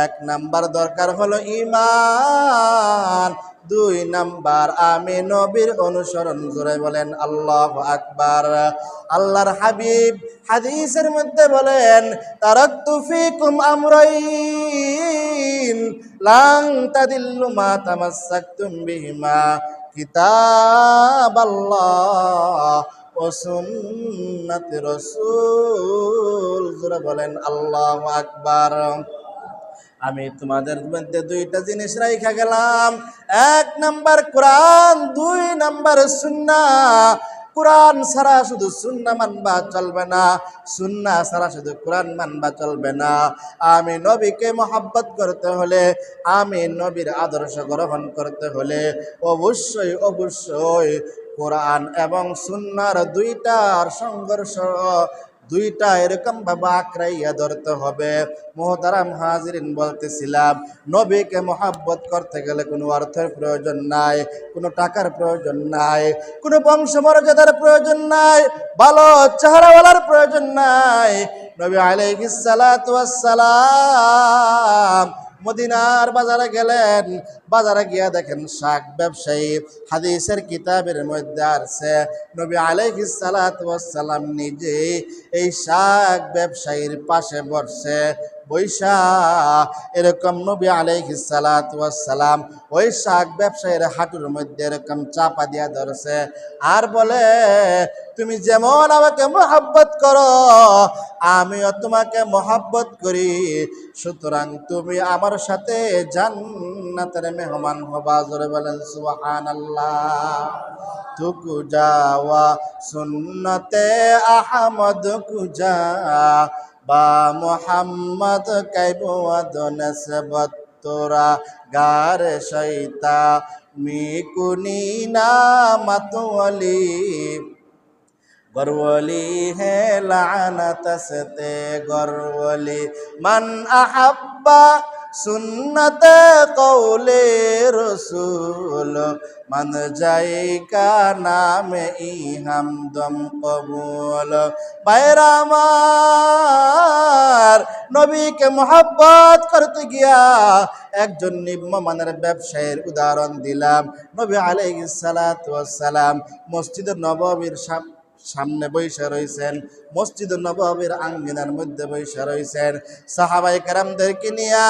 এক নাম্বার দরকার হলো ইমান দুই নাম্বার, আমি নবীর অনুসরণ জোরে বলেন, আল্লাহ আকবার। আল্লাহর হাবিব হাদিসের মধ্যে বলেন, তারাক্তু ফিকুম আমরাইন, লাং তাদিল্লু মা কিতাব আল্লাহ বলেন, আল্লাহু আকবার। আমি তোমাদের মধ্যে দুইটা জিনিস রাইখা গেলাম। এক নাম্বার কোরআন, দুই নাম্বার সুন্না। কোরআন সারা শুধু সুন্না মানবা চলবে না, সুন্না সারা শুধু কোরআন মানবা চলবে না। আমি নবীকে মহাব্বত করতে হলে, আমি নবীর আদর্শ গ্রহণ করতে হলে অবশ্যই অবশ্যই কোরআন এবং সুন্নার দুইটার সংঘর্ষ দুইটা এরকম ভাবে আঁকড়াইয়া ধরতে হবে। মোহতারাম হাজিরিন বলতেছিলাম, নবীকে মহাব্বত করতে গেলে কোনো অর্থের প্রয়োজন নাই, কোনো টাকার প্রয়োজন নাই, কোনো বংশমর্যাদার প্রয়োজন নাই, ভালো চেহারাওয়ালার প্রয়োজন নাই। নবী আলাইহিস সালাম মদিনার বাজারে গেলেন, বাজারে গিয়া দেখেন শাক ব্যবসায়ী, হাদিসের কিতাবের মধ্যে আসছে নবী সালাম নিজে এই শাক ব্যবসায়ীর পাশে বসছে বৈশা, এরকম নবী ব্যবসায়ীর হাঁটুর মধ্যে এরকম চাপা দিয়া ধরছে। আর বলে, তুমি যেমন আমাকে মহাব্বত করো, আমিও তোমাকে মহাব্বত করি। সুতরাং তুমি আমার সাথে জান্নাতের মেহমান হবা। জোরে বলেন, সুবহানাল্লাহ। তুকু যাওয়া, সুন্নতে আহমদ কুজা বা মোহাম্মদ কাইবুয়াদ নসবত তোরা গার শৈতা মিকুনি না মাতওয়ালি গরওয়ালি হে লানত সতে গরওয়ালি। মান আহাব্বা সুন্নতে কৌলে রসুল, মান জায়কা নামে ইহাম দম কবুল। বাইরামার নবীকে মোহাব্বত করতে গিয়া একজন নিম্নমানের ব্যবসায়ীর উদাহরণ দিলাম। নবী আলাইহিস সালাতু ওয়াস সালাম মসজিদ নববীর সাম- সামনে বৈশা রয়েছেন মসজিদ নবাবের আঙ্গিনার মধ্যে বৈশা রয়েছেন সাহাবাই কারামদেরকে নিয়ে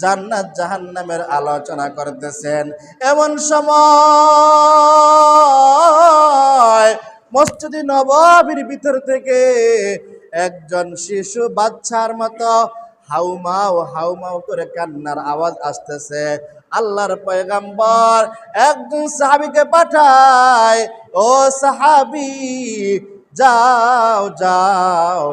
জান্নাত জাহান্নামের আলোচনা করতেছেন। এমন সময় মসজিদ নবাবির ভিতর থেকে একজন শিশু বাচ্চার মতো হাউমাও হাউমাও করে কান্নার আওয়াজ আসতেছে। আল্লাহর পয়গাম্বর একজন সাহাবিকে পাঠায়, ও সাহাবি, যাও যাও।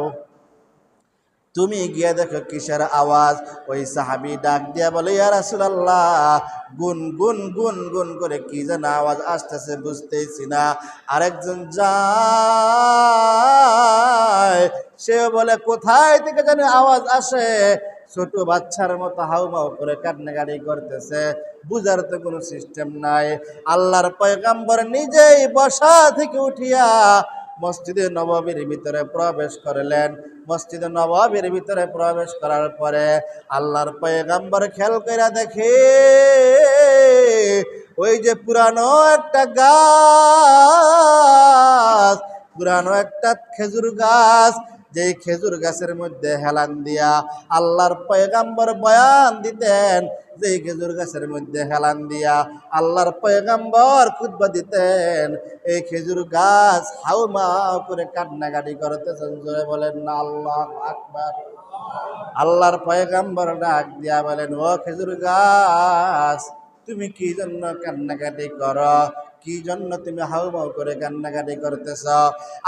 তুমি গিয়ে দেখো কিসের আওয়াজ? ওই সাহাবি ডাক দিয়া বলে, ইয়া রাসূলুল্লাহ, গুন গুন গুন গুন করে কি যেন আওয়াজ আসতেছে বুঝতেছি না। আরেকজন যায় সে বলে, কোথায় থেকে যেন আওয়াজ আসে? ছোট বাচ্চার মতো হাউমাউ করে কান্নাকাটি করতেছে। বুঝার তো কোনো সিস্টেম নাই। আল্লাহর পয়গাম্বর নিজেই বসা থেকে উঠিয়া মসজিদে নবাবের ভিতরে প্রবেশ করলেন। মসজিদে নবাবের ভিতরে প্রবেশ করার পরে আল্লাহর পয়গাম্বর খেয়াল করে দেখে, ওই যে পুরানো একটা গাছ পুরানো একটা খেজুর গাছ যে খেজুর গাছের মধ্যে হেলান দিয়া আল্লাহর পয়গাম্বর বয়ান দিতেন যে খেজুর গাছের মধ্যে হেলান দিয়া আল্লাহর পয়গাম্বর খুতবা দিতেন, এই খেজুর গাছ হাউ মাউ করে কান্নাকাটি করতেছেন, জোরে বলেন না, আল্লাহ আকবার। আল্লাহর পয়গাম্বর ডাক দিয়া বলেন, ও খেজুর গাছ, তুমি কি জন্য কান্নাকাটি করো? কি জন্য তুমি হাউমাউ করে কান্নাকাটি করতেছ?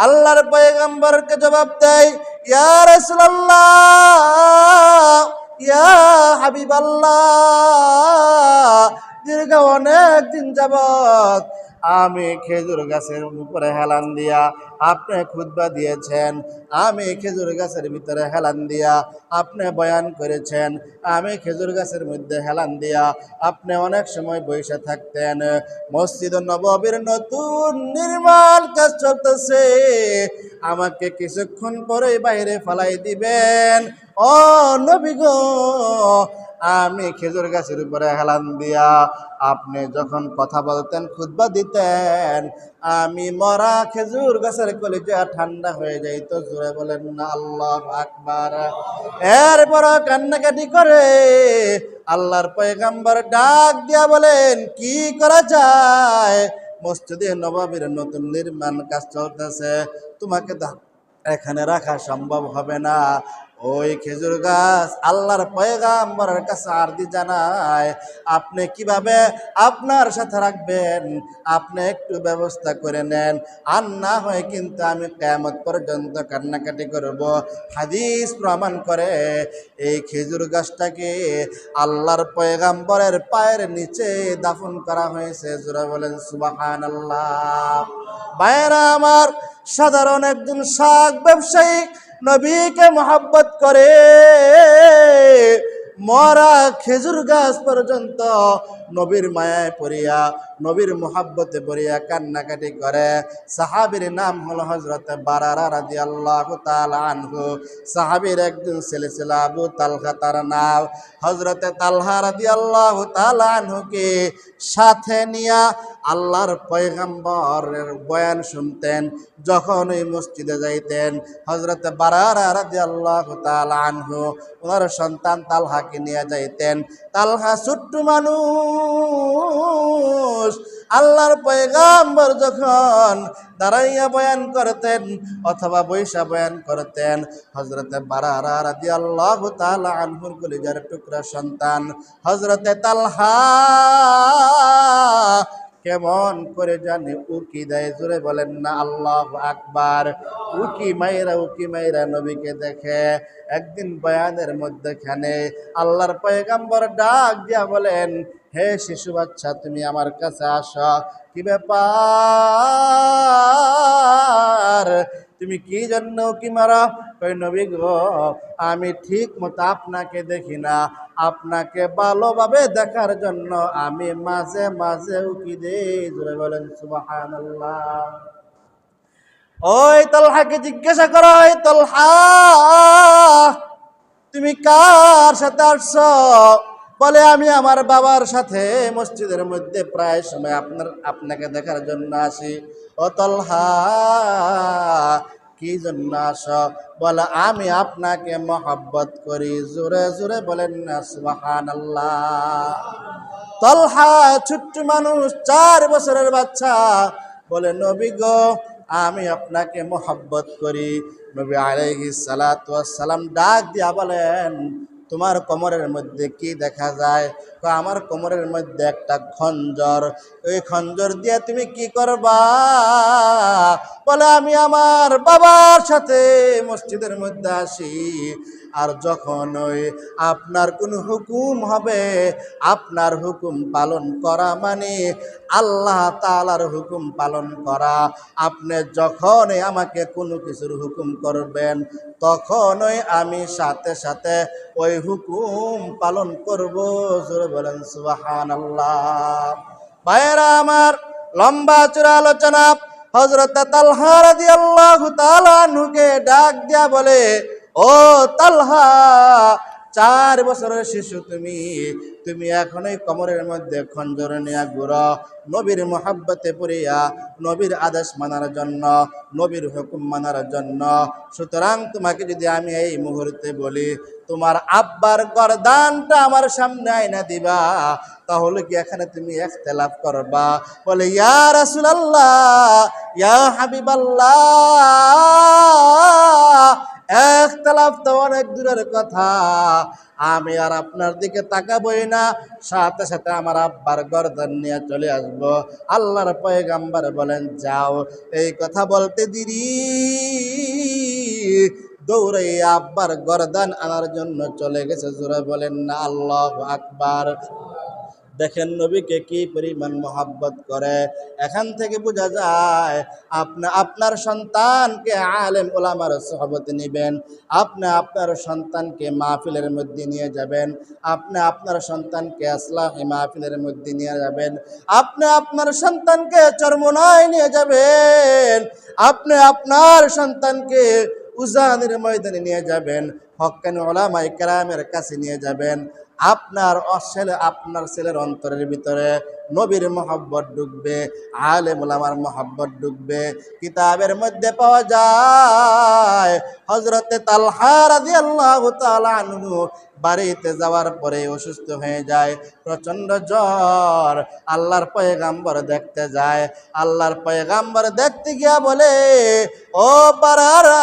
আল্লাহর পয়গম্বরকে জবাব দেয় ইয়া রাসূলুল্লাহ, ইয়া হাবিবাল্লাহ, দীর্ঘ অনেক দিন যাবত আমি খেজুর গাছের উপরে হেলান দিয়া, আপনি খুতবা দিয়েছেন। আমি খেজুর গাছের ভিতরে হেলান দিয়া, আপনি বয়ান করেছেন। আমি খেজুর গাছের মধ্যে হেলান দিয়া, আপনি অনেক সময় বসে থাকতেন। মসজিদ নববীর নতুন নির্মাণ কাজ চলতেছে। আমাকে কিছুক্ষণ পরে বাইরে ফালাই দিবেন। ও নবী গো আমি খেজুর গাছের উপরে হেলান দিয়া আপনি যখন কথা বলতেন, খুতবা দিতেন। আমি মরা খেজুর গাছের কলিজা ঠান্ডা হয়ে যাইত, জোরে বলেন না আল্লাহ আকবার। এরপর কান্নাকাটি করে আল্লাহর পয়গাম্বর ডাক দিয়া বলেন, কি করা যায়? মসজিদে নবাবের নতুন নির্মাণ কাজ চলতেছে। তোমাকে এখানে রাখা সম্ভব হবে না। ওই খেজুর গাছ আল্লাহর পয়গাম্বরের কাছে আরদি জানায়। আপনি কীভাবে আপনার সাথে রাখবেন? আপনি একটু ব্যবস্থা করে নেন। আর না হয় কিন্তু আমি কেমত পর্যন্ত কান্নাকাটি করব। হাদিস প্রমাণ করে এই খেজুর গাছটাকে আল্লাহর পয়গাম্বরের পায়ের নিচে দাফন করা হয়েছে। জোরা বলেন সুবাহান আল্লাহ বাইরা আমার সাধারণ একজন শাক ব্যবসায়ী নবীকে মোহাব্বত করে মরা খেজুর গাছ পর্যন্ত নবীর মায়ায় পড়িয়া, নবীর মোহাব্বতে পড়িয়া কান্নাকাটি করে। সাহাবীর নাম হল হজরত বারারা রাজি আল্লাহ আনহু। সাহাবীর একজন ছেলে ছিল আবু তালহা, তার নাম হজরতে তালহা রাজি আল্লাহ আনহুকে সাথে নিয়া আল্লাহর পয়গাম্বরের বয়ান শুনতেন। যখন ওই মসজিদে যাইতেন হজরত বারারা রাজি আল্লাহ আনহু, ওনার সন্তান তালহাকে নিয়ে যাইতেন। তালহা ছোট্ট মানুষ আল্লাহর পয়গাম্বর যখন দাঁড়াইয়া বয়ান করতেন অথবা বৈশা বয়ান করতেন হজরতে বারারা আল্লাহ আনহুর কলিজার টুকরা সন্তান হজরতে তালহা কেমন করে জানে, উকি দেয়, জোরে বলেন, না, আল্লাহ আকবার। উকি মাইরা উকি মাইরা নবীকে দেখে, একদিন বয়ানের মধ্যে মধ্যেখানে আল্লাহর পয়গাম্বর ডাক দিয়া বলেন হে শিশু বাচ্চা, তুমি আমার কাছে আসো। কি ব্যাপার? তুমি কি জন্য কি মারা? কই নবী গো, আমি ঠিক মতো আপনাকে দেখি না। আপনাকে ভালোভাবে দেখার জন্য আমি মাঝে মাঝে উকি দেই। জোরে বলেন, সুবহানাল্লাহ। ওই তলহাকে জিজ্ঞাসা করো, ওই তলহা, তুমি কার সাথে আসছ? বলে, আমি আমার বাবার সাথে মসজিদের মধ্যে প্রায় সময় আপনার, আপনাকে দেখার জন্য আসি। ও তলহা, কি জন্য আস? বলে, আমি আপনাকে মহব্বত করি। জোরে জোরে বলেন না সুবাহান তলহা, ছোট্ট মানুষ, চার বছরের বাচ্চা। বলে, নবী গো, আমি আপনাকে মোহাব্বত করি। নবী আলাইহি সালাম ডাক দিয়া বলেন তোমার কোমরের মধ্যে কি দেখা যায়? আমার কোমরের মধ্যে একটা খঞ্জর। ওই খঞ্জর দিয়ে তুমি কি করবা? বলে, আমি আমার বাবার সাথে মসজিদের মধ্যে আসি। আর যখন ওই আপনার কোনো হুকুম হবে, আপনার হুকুম পালন করা মানে আল্লাহ তালার হুকুম পালন করা। আপনি যখনই আমাকে কোনো কিছুর হুকুম করবেন তখনই আমি সাথে সাথে ওই হুকুম পালন করব। বলেন সুবাহান আল্লাহ ভাইয়েরা আমার লম্বা চূড়া আলোচনা হজরত তালহা রাদি আল্লাহ তালা তালানুকে ডাক দিয়া বলে ও তালহা চার বছরের শিশু তুমি। তুমি এখনই কমরের মধ্যে খঞ্জর নিয়া ঘুরো। নবীর মোহাব্বতে পড়িয়া নবীর আদেশ মানার জন্য, নবীর হুকুম মানার জন্য। সুতরাং তোমাকে যদি আমি এই মুহূর্তে বলি, তোমার আব্বার গরদানটা আমার সামনে আইনা দিবা, তাহলে কি এখানে তুমি একতেলাফ করবা? বলে, ইয়া রাসূলুল্লাহ, ইয়া হাবিবাল্লাহ একতলাফ তো অনেক দূরের কথা। আমি আর আপনার দিকে তাকাবই না। সাথে সাথে আমার আব্বার গর্দান নিয়ে চলে আসব। আল্লাহর পয়গাম্বার বলেন, যাও, এই কথা বলতে দিদি দৌড়ে আব্বার গরদান আনার জন্য চলে গেছে। জোরে বলেন, না, আল্লাহ আকবার। দেখেন নবীকে কি পরিমাণ মহাব্বত করে। এখান থেকে বোঝা যায়, আপনি আপনার সন্তানকে আলেম ওলামার সহবত নেবেন, আপনি আপনার সন্তানকে মাহফিলের মধ্যে নিয়ে যাবেন, আপনি আপনার সন্তানকে আসলাহি মাহফিলের মধ্যে নিয়ে যাবেন, আপনি আপনার সন্তানকে চরমনায় নিয়ে যাবেন, আপনি আপনার সন্তানকে উজানের ময়দানে নিয়ে যাবেন হকানি ওলামাই কেরামের কাছে নিয়ে যাবেন আপনার ছেলে আপনার ছেলের অন্তরের ভিতরে নবীর মহব্বত ঢুকবে আলেম ওলামার মহব্বত ঢুকবে কিতাবের মধ্যে পাওয়া যায় হজরতে তালহা রাদিয়াল্লাহু তাআলা বাড়িতে যাওয়ার পরে অসুস্থ হয়ে যায় প্রচণ্ড জ্বর, আল্লাহর পয়গাম্বর দেখতে যায়। আল্লাহর পয়গাম্বর দেখতে গিয়া বলে, ও পারারা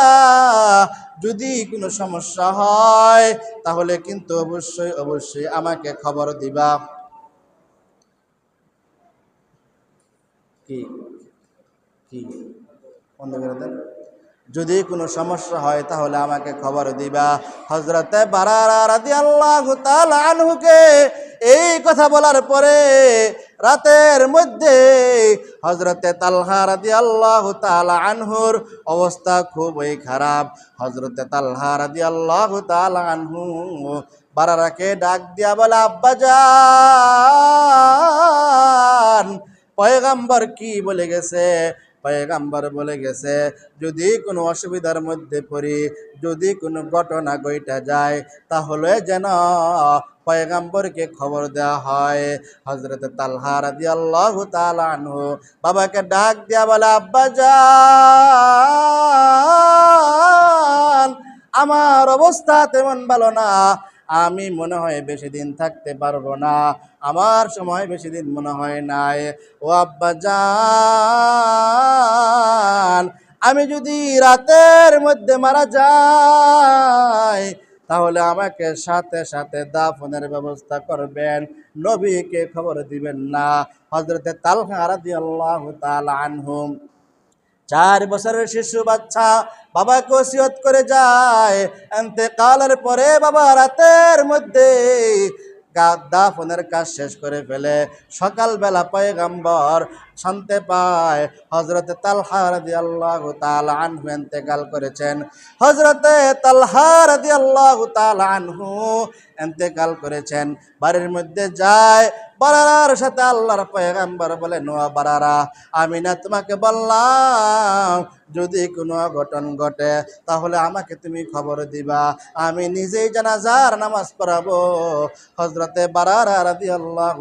যদি কোনো সমস্যা হয়, তাহলে কিন্তু অবশ্যই অবশ্যই আমাকে খবর দিবা। কি? কি? বন্ধ করে দেন। যদি কোনো সমস্যা হয়, তাহলে আমাকে খবর দিবা। হজরতে বারারা রাদি আল্লাহ আনহুকে এই কথা বলার পরে রাতের মধ্যে হজরতে তালহা রাদি আল্লাহ আনহুর অবস্থা খুবই খারাপ। হজরতে তালহা রাদি আল্লাহ আনহু বারারাকে ডাক দিয়া বলে, আব্বা যান পয়গাম্বর কি বলে গেছে? পয়গাম্বর বলে গেছে, যদি কোনো অসুবিধার মধ্যে পড়ি, যদি কোনো ঘটনা গইটা যায়, তাহলে যেন পয়গাম্বরকে খবর দেওয়া হয়। হজরত তালহা রাদি আল্লাহ আনহু বাবাকে ডাক দিয়া বলে, আব্বা যান আমার অবস্থা তেমন ভালো না। আমি মনে হয় বেশি দিন থাকতে পারব না। আমার সময় বেশি দিন মনে হয় নাই। ও আব্বা যান আমি যদি রাতের মধ্যে মারা যাই, তাহলে আমাকে সাথে সাথে দাফনের ব্যবস্থা করবেন। নবীকে খবর দিবেন না। হজরতে তালহা রাদিয়াল্লাহু তাআলা আনহুম চার বছরের শিশু বাচ্চা বাবাকে ওসিয়ত করে যায়। কালের পরে বাবা রাতের মধ্যে গাদ্দা ফোনের কাজ শেষ করে ফেলে। সকালবেলা পয়গাম্বর শান্তে পায়। হজরতে তালহা রাদি আল্লাহ আনহু এতেকাল করেছেন। হজরতে তালহা রাদি আল্লাহ আনহু এতেকাল করেছেন। বাড়ির মধ্যে যায় বারার সাথে আল্লাহর পয়গাম্বর বলে নোয়া বারারা, আমি না তোমাকে বললাম, যদি কোনো অঘটন ঘটে, তাহলে আমাকে তুমি খবর দিবা। আমি নিজেই জানাজার নামাজ পড়াবো। হজরতে বারারা রাদি আল্লাহ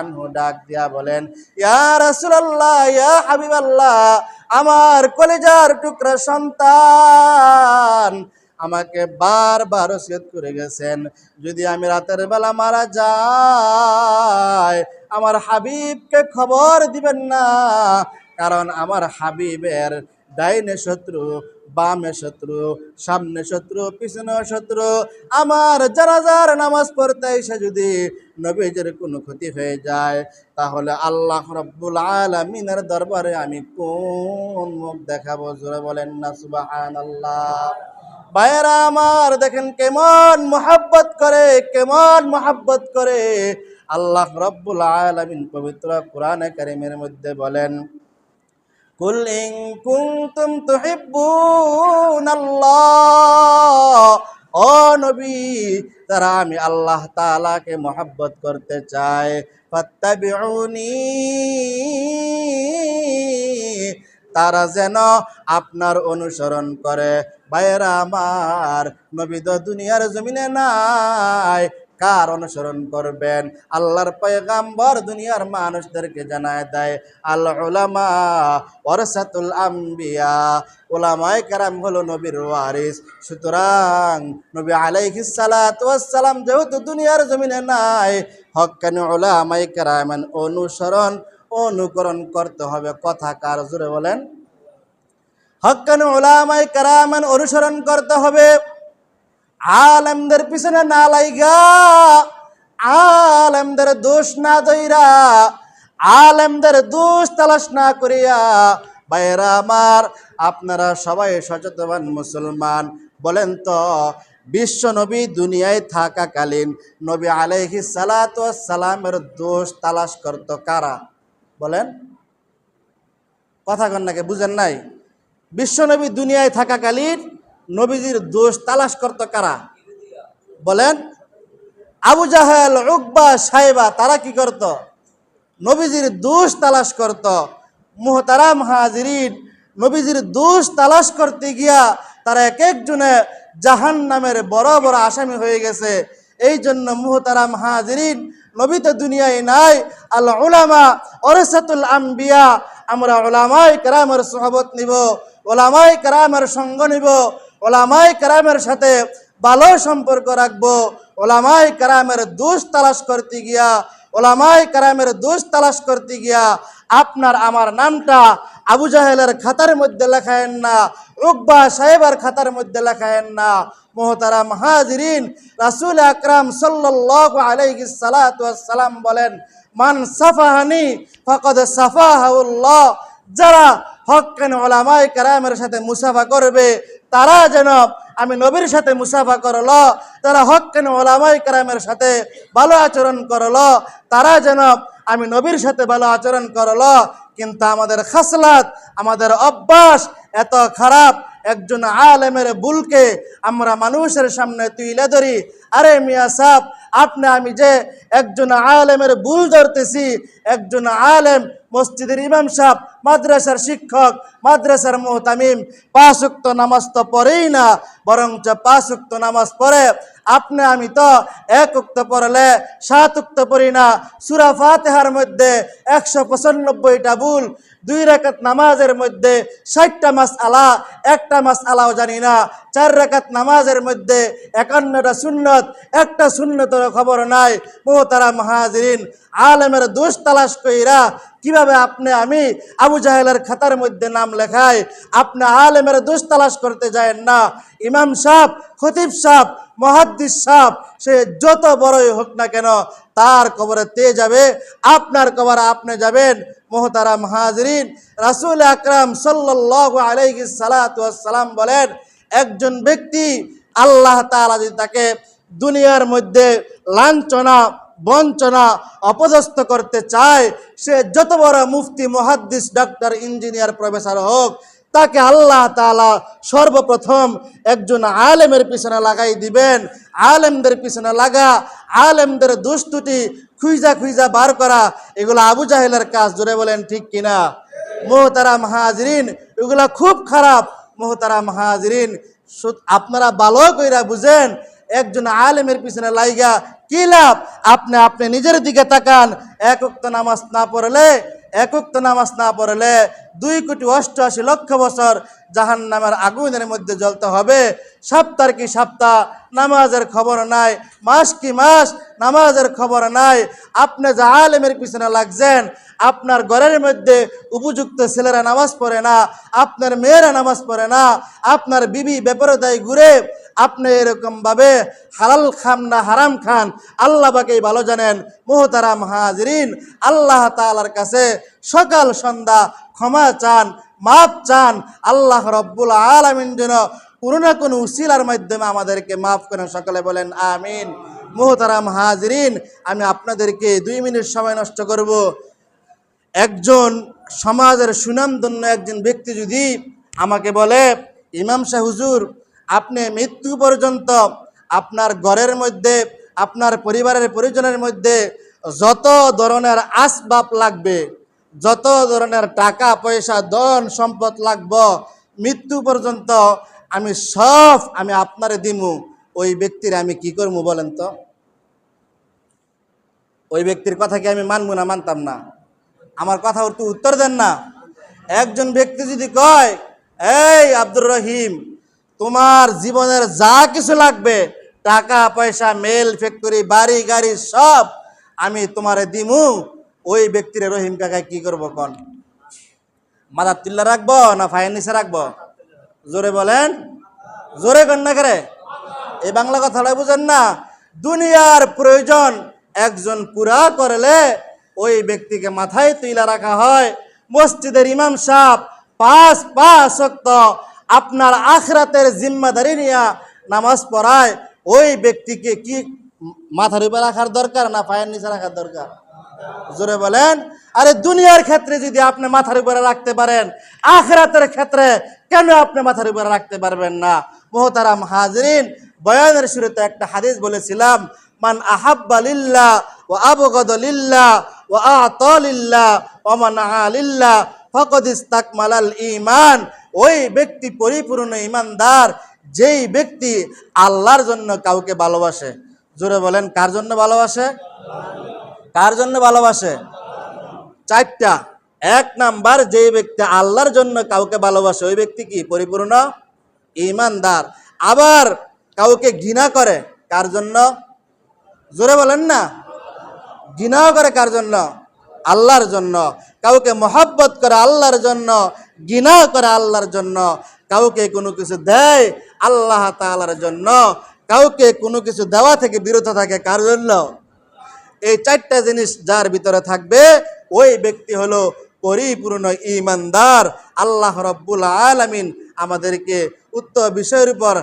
আনহু ডাক দিয়া বলেন, ইয়া রাসূলুল্লাহ আমার কলেজার টুকরা সন্তান আমাকে বারবার ওসিয়ত করে গেছেন। যদি আমি রাতের বেলা মারা যাই, আমার হাবিবকে খবর দিবেন না, কারণ আমার হাবিবের ডাইনে শত্রু বামে শত্রু, সামনে শত্রু, পিছনে শত্রু। আমার জানাজার নামাজ পড়তে এসে যদি নবীজের কোনো ক্ষতি হয়ে যায়, তাহলে আল্লাহ রব্বুল আলমিনের দরবারে আমি কোন মুখ দেখাবো? জোরে বলেন না সুবাহান আল্লাহ ভাইয়েরা আমার, দেখেন কেমন মোহাব্বত করে, কেমন মোহাব্বত করে আল্লাহ রব্বুল আলমিন পবিত্র কোরআনে কারিমের মধ্যে বলেন কুল ইন কুনতুম তুহিব্বুন আল্লাহ ও নবী, তারা আমি আল্লাহ তাআলাকে মোহাব্বত করতে চাই। ফাত্তাবিউনি, তারা যেন আপনার অনুসরণ করে। বাইরা আমার, নবী তো দুনিয়ার জমিনে নাই। কার অনুসরণ করবেন। আল্লাহর পয়গাম্বর দুনিয়ার মানুষদেরকে জানায় দেয় আল্লাহ উলামা ওরসাতুল আম্বিয়া। ওলামায় কারাম হলো নবীর ওয়ারিস। সুতরাং নবী আলাইহিস সালাতু ওয়াস সালাম যেহেতু দুনিয়ার জমিনে নাই হক্কানি ওলামাই কারামান অনুসরণ, অনুকরণ করতে হবে। কথা কার জোরে বলেন? হক্কানি ওলামাই কারামান অনুসরণ করতে হবে। আলেমদের পিছনে না লাইগা, আলেমদের দোষ না দইরা আলেমদের দোষ তালাশ না করিয়া বাইরা আমার, আপনারা সবাই সচেতন মুসলমান। বলেন তো, বিশ্ব নবী দুনিয়ায় থাকাকালীন নবী আলাইহি সালাতু সালামের দোষ তালাশ করত কারা? বলেন। কথা কন্যাকে বুঝেন নাই? বিশ্বনবী দুনিয়ায় থাকাকালীন নবীজির দোষ তালাশ করত কারা? বলেন, আবু জাহেল, উকবা সাহেবা তারা কি করত? নবীজির দোষ তালাশ করত। মুহতারাম হাজিরিন, নবীজির দোষ তালাশ করতে গিয়া তারা এক একজনে জাহান নামের বড় বড় আসামি হয়ে গেছে। এই জন্য মুহতারাম হাজিরিন, নবী তো দুনিয়ায় নাই, আল ওলামা ওরসাতুল আম্বিয়া, আমরা ওলামাই কেরামের সহবত নিব ওলামাই কেরামের সঙ্গ নিব ওলামাই কেরামের সাথে ভালো সম্পর্ক রাখব। ওলামাই কেরামের দোষ তালাশ করতে গিয়া, ওলামাই কেরামের দোষ তালাশ করতে গিয়া আপনার আমার নামটা আবু জাহেলের খাতার মধ্যে লেখায়েন না, উকবা সাহেবের খাতার মধ্যে লেখায়েন না। মোহতারাম হাজিরিন, রাসুল আকরাম সাল্লাল্লাহু আলাইহি সালাম বলেন, মান সাফাহানি ফাকাদ সাফাহাউল্লাহ যারা হক্কান ওলামায়ে কেরামের সাথে মুসাফা করবে তারা যেন আমি নবীর সাথে মুসাফা করল, তারা হক কেন ওলামাই কারামের সাথে ভালো আচরণ করল, তারা যেন আমি নবীর সাথে ভালো আচরণ করল। কিন্তু আমাদের খাসলাত, আমাদের অভ্যাস এত খারাপ একজন আলেমের বুলকে আমরা মানুষের সামনে তুলে ধরি। আরে মিয়া সাহ আপনি আমি যে একজন আলেমের ভুল ধরতেছি, একজন আলেম, মসজিদের ইমাম সাহ মাদ্রাসার শিক্ষক, মাদ্রাসার মোহতামিম পাঁচুক্ত নামাজ তো পড়েই না, বরঞ্চ পাঁচুক্ত নামাজ পড়ে। আপনি আমি তো এক উক্ত পড়লে সাত উক্ত পড়ি না। সুরা মধ্যে একশো পঁচানব্বইটা ভুল দুই রেখাত নামাজের মধ্যে ষাটটা মাস আলা একটা মাস আলাও জানি না। চার রেখাত নামাজের মধ্যে একান্নটা সুন্নত, একটা সুন্নতের খবর নাই। মোহতারা মহাজরিন, আলেমের দোষ তালাশ কইরা কীভাবে আপনি, আমি আবু জাহেলের খাতার মধ্যে নাম লেখায়, আপনি আলেমের দোষ তালাশ করতে যায়েন না। ইমাম সাহ খতিব সাহ মহাদ্দিস সাহ সে যত বড়ই হোক না কেন, তার কবরে তে যাবে, আপনার কবরে আপনি যাবেন। মোহতারাম হাজরিন, রাসুল আকরাম সাল্লাহ আলাইহি সালাম বলেন, একজন ব্যক্তি আল্লাহ তাআলা যদি তাকে দুনিয়ার মধ্যে লাঞ্ছনা বঞ্চনা অপদস্থ করতে চায়, সে যত বড় মুফতি, মহাদ্দিস, ডাক্তার, ইঞ্জিনিয়ার, প্রফেসর হোক, তাকে আল্লাহ তাআলা সর্বপ্রথম একজন আলেমের পিছনে লাগাই দিবেন। আলেমদের পিছনে লাগা, আলেমদের দুষ্টুটি খুইজা খুইজা বার করা, এগুলো আবু জাহেলের কাজ, জোরে বলেন ঠিক কিনা? মোহতারা মাহাজরিন এগুলা খুব খারাপ। মোহতারা মাহাজরিন আপনারা ভালো কইরা বুঝেন একজন আলেমের পিছনে লাইগা, কি লাভ? আপনি আপনি নিজের দিকে তাকান। এক উক্ত নামাজ না পড়লে একক নামাজ না পড়লে দুই কোটি অষ্টআশি লক্ষ বছর জাহান নামের আগুনের মধ্যে জ্বলতে হবে। সপ্তাহ কি সপ্তাহ? নামাজের খবর নাই, মাস কি মাস নামাজের খবর নাই। আপনি যা আলেমের পিছনে লাগছেন, আপনার ঘরের মধ্যে উপযুক্ত ছেলেরা নামাজ পড়ে না, আপনার মেয়েরা নামাজ পড়ে না, আপনার বিবি বেপরদায় ঘুরে আপনি এরকমভাবে হালাল খান না হারাম খান, আল্লাহ বাকেই ভালো জানেন। মোহতারাম হাজরিন, আল্লাহ তালার কাছে সকাল সন্ধ্যা ক্ষমা চান মাপ চান, আল্লাহ রব্বুল আলমিন যেন কোনো না কোনো উসিলার মাধ্যমে আমাদেরকে মাফ করেন সকলে বলেন, আমিন। মোহতারাম হাজরিন, আমি আপনাদেরকে দুই মিনিট সময় নষ্ট করব। একজন সমাজের সুনামধন্য একজন ব্যক্তি যদি আমাকে বলে, ইমাম শাহ হুজুর, আপনি মৃত্যু পর্যন্ত আপনার ঘরের মধ্যে, আপনার পরিবারের পরিজনের মধ্যে যত ধরনের আসবাব লাগবে, যত ধরনের টাকা, পয়সা, ধন, সম্পদ লাগব, মৃত্যু পর্যন্ত আমি সব আমি আপনারে দিমু। ওই ব্যক্তির আমি কি করব বলেন তো? ওই ব্যক্তির কথা কি আমি মানবো না মানতাম না? আমার কথা তো উত্তর দেন না। একজন ব্যক্তি যদি কয়, এই আব্দুর রহিম, তোমার জীবনের যা কিছু লাগবে, টাকা, পয়সা, মেল, ফ্যাক্টরি, বাড়ি, গাড়ি, সব আমি তোমারে দিমু। ওই ব্যক্তির রহিম কাকায় কি করব কন? মাদার তিল্লা রাখব না ফাইন নিচে রাখব? জোরে বলেন। জোরে কন না করে এই বাংলা কথাটা বুঝেন না। দুনিয়ার প্রয়োজন একজন পুরা করলে ওই ব্যক্তিকে মাথায় তুইলা রাখা হয়। মসজিদের ইমাম সাহ পাঁচ পাঁচ শক্ত আপনার আখরাতের জিম্মাদারি নিয়ে নামাজ পড়ায়। ওই ব্যক্তিকে কি মাথার উপর রাখার দরকার না পায়ের নিচে রাখার দরকার? জোরে বলেন। আরে দুনিয়ার ক্ষেত্রে যদি আপনি মাথার উপরে রাখতে পারেন, আখরাতের ক্ষেত্রে কেন আপনি মাথার উপরে রাখতে পারবেন না? মোহতারাম হাজরিন, বয়ানের শুরুতে একটা হাদিস বলেছিলাম, মান আহাব্বা লিল্লাহ ও আবগদ লিল্লাহ ও আত লিল্লাহ ও মান আলিল্লাহ ফকদ ইস্তাকমালাল ইমান ওই ব্যক্তি পরিপূর্ণ ইমানদার যেই ব্যক্তি আল্লাহর জন্য কাউকে ভালোবাসে। জোরে বলেন, কার জন্য ভালোবাসে? কার জন্য ভালোবাসে? চারটা। এক নাম্বার, যে ব্যক্তি আল্লাহর জন্য কাউকে ভালোবাসে, ওই ব্যক্তি কি? পরিপূর্ণ ইমানদার আবার কাউকে ঘৃণা করে, কার জন্য? জোরে বলেন না। ঘৃণাও করে কার জন্য? আল্লাহর জন্য। কাউকে মহাব্বত করে আল্লাহর জন্য, ঘৃণাও করে আল্লাহর জন্য। কাউকে কোনো কিছু দেয় আল্লাহ তাআলার জন্য। কাউকে কোনো কিছু দেওয়া থেকে বিরত থাকে কার জন্য? এই চারটা জিনিস যার ভিতরে থাকবে, ওই ব্যক্তি হলো পরিপূর্ণ ইমানদার আল্লাহ রব্বুল আলমিন আমাদেরকে উত্তর বিষয়ের উপর